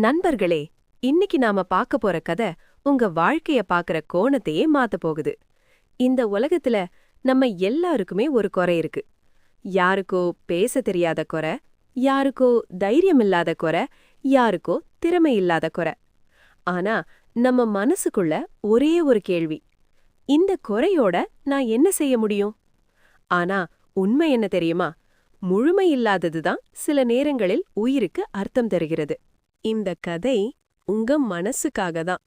நண்பர்களே இன்னைக்கு நாம பார்க்க போற கதை உங்க வாழ்க்கைய பாக்குற கோணத்தையே மாத்த போகுது. இந்த உலகத்துல நம்ம எல்லாருக்குமே ஒரு குறை இருக்கு. யாருக்கோ பேச தெரியாத குறை யாருக்கோ தைரியம் இல்லாத குறை யாருக்கோ திறமை இல்லாத குறை. ஆனா நம்ம மனசுக்குள்ள ஒரே ஒரு கேள்வி இந்த குறையோட நான் என்ன செய்ய முடியும்? ஆனா உண்மை என்ன தெரியுமா? முழுமை இல்லாததுதான் சில நேரங்களில் உயிருக்கு அர்த்தம் தருகிறது. இந்த கதை உங்க மனசுக்காக தான்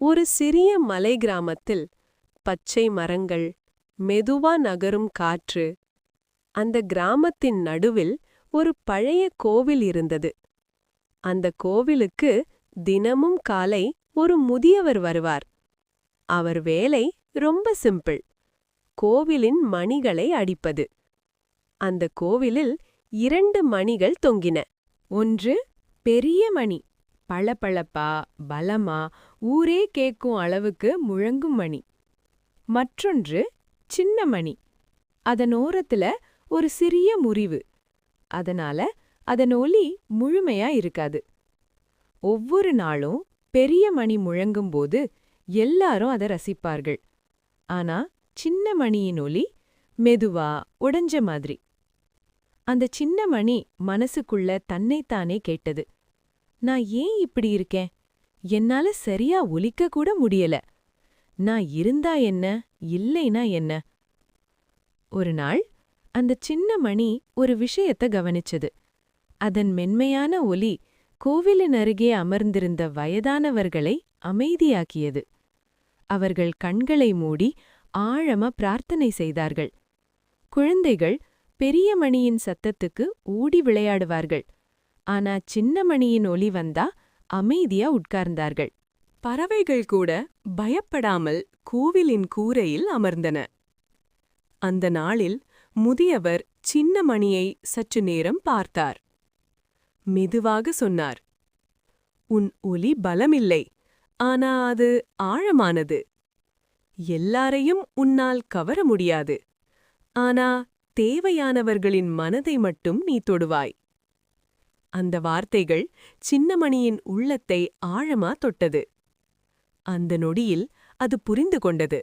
ஒரு சிறிய மலை கிராமத்தில் பச்சை மரங்கள் மெதுவா நகரும் காற்று அந்த கிராமத்தின் நடுவில் ஒரு பழைய கோவில் இருந்தது. அந்த கோவிலுக்கு தினமும் காலை ஒரு முதியவர் வருவார். அவர் வேலை ரொம்ப சிம்பிள் கோவிலின் மணிகளை அடிப்பது. அந்த கோவிலில் இரண்டு மணிகள் தொங்கின. ஒன்று பெரிய மணி. பளபளப்பா பலமா ஊரே கேக்கும் அளவுக்கு முழங்கும் மணி. மற்றொன்று சின்ன மணி. அதன் ஓரத்துல ஒரு சிறிய முறிவு. அதனால அதன் ஒலி முழுமையா இருக்காது. ஒவ்வொரு நாளும் பெரிய மணி முழங்கும்போது எல்லாரும் அதை ரசிப்பார்கள். ஆனா சின்ன மணியின் ஒலி மெதுவா உடைஞ்ச மாதிரி. அந்த சின்ன மணி மனசுக்குள்ள தன்னைத்தானே கேட்டது. நான் ஏன் இப்படி இருக்கேன்? என்னால சரியா ஒலிக்க கூட முடியல. நான் இருந்தா என்ன? இல்லைனா என்ன? ஒரு நாள் அந்த சின்ன மணி ஒரு விஷயத்த கவனிச்சது. அதன் மென்மையான ஒலி கோவிலின் அருகே அமர்ந்திருந்த வயதானவர்களை அமைதியாக்கியது. அவர்கள் கண்களை மூடி ஆழமா பிரார்த்தனை செய்தார்கள். குழந்தைகள் பெரிய மணியின் சத்தத்துக்கு ஓடி விளையாடுவார்கள். ஆனா சின்ன மணியின் ஒலி வந்தா அமைதியா உட்கார்ந்தார்கள். பறவைகள் கூட பயப்படாமல் கோவிலின் கூரையில் அமர்ந்தன. அந்த நாளில் முதியவர் சின்னமணியை சற்று நேரம் பார்த்தார். மெதுவாக சொன்னார் உன் ஒலி பலமில்லை ஆனா அது ஆழமானது. எல்லாரையும் உன்னால் கவர முடியாது. ஆனா தேவையானவர்களின் மனதை மட்டும் நீ தொடுவாய். அந்த வார்த்தைகள் சின்னமணியின் உள்ளத்தை ஆழமா தொட்டது. அந்த நொடியில் அது புரிந்து கொண்டது.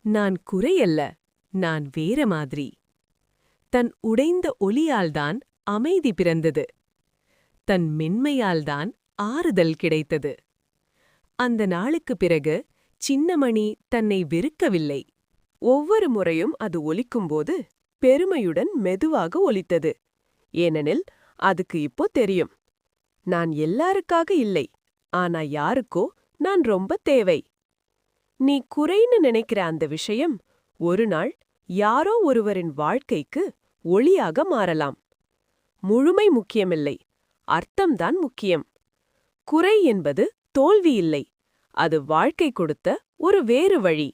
நான் குறையல்ல நான் வேற மாதிரி. தன் உடைந்த ஒலியால்தான் அமைதி பிறந்தது. தன் மென்மையால்தான் ஆறுதல் கிடைத்தது. அந்த நாளுக்குப் பிறகு சின்னமணி தன்னை வெறுக்கவில்லை. ஒவ்வொரு முறையும் அது ஒலிக்கும்போது பெருமையுடன் மெதுவாக ஒலித்தது. ஏனெனில் அதுக்கு இப்போ தெரியும். நான் எல்லாருக்காக இல்லை ஆனா யாருக்கோ நான் ரொம்ப தேவை. நீ குறைன்னு நினைக்கிற அந்த விஷயம் ஒரு நாள் யாரோ ஒருவரின் வாழ்க்கைக்கு ஒளியாக மாறலாம். முழுமை முக்கியமில்லை அர்த்தம்தான் முக்கியம். குறை என்பது தோல்வி இல்லை அது வாழ்க்கை கொடுத்த ஒரு வேறு வழி.